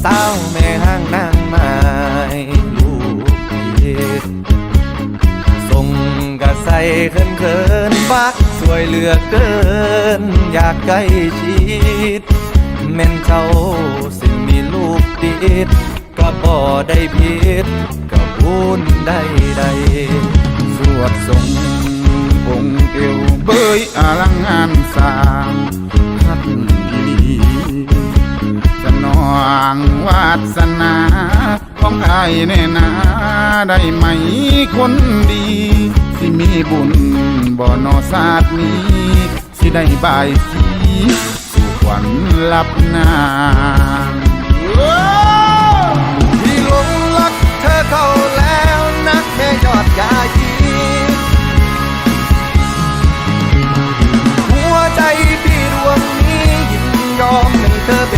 เศร้าแม่ห้างนางไม้ลูกเห็ดส่งกระใสเขินเขินๆบักสวยเหลือเกิน อยากใกล้ชิดแม่นเขาสิมีลูกติดก็บ่ได้ผิดก็บุญได้ใดสวดทรงองค์เอวเบยอลังงานสร้าง องวาสนาของไอายแน่นาได้ไหมคนดี สิมีบุญบ่อนอศาสตร์นี้ สิได้บายสีสู่ขวัญลับนางพี่หลงรักเธอเข้าแล้วนักแค่ยอดยายีหัวใจพี่ดวงนี้ยินยอมให้เธอเป็น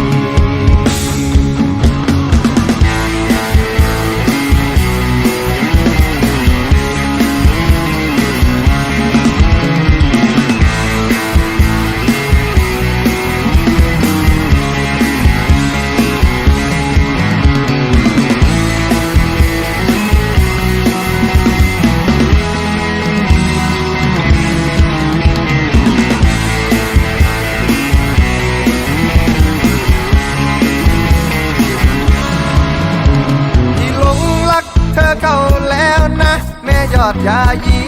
อดยายี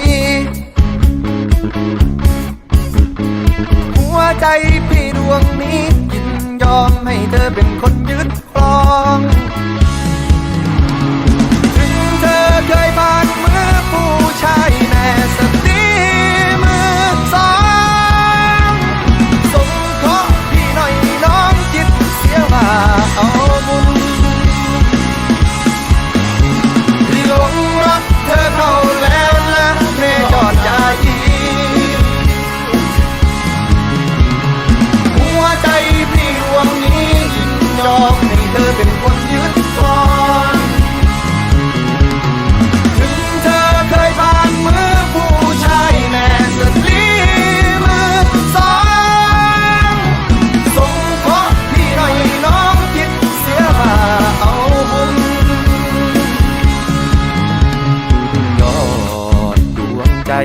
หัวใจพี่ดวงนี้ยินยอมให้เธอเป็นคนยึดคร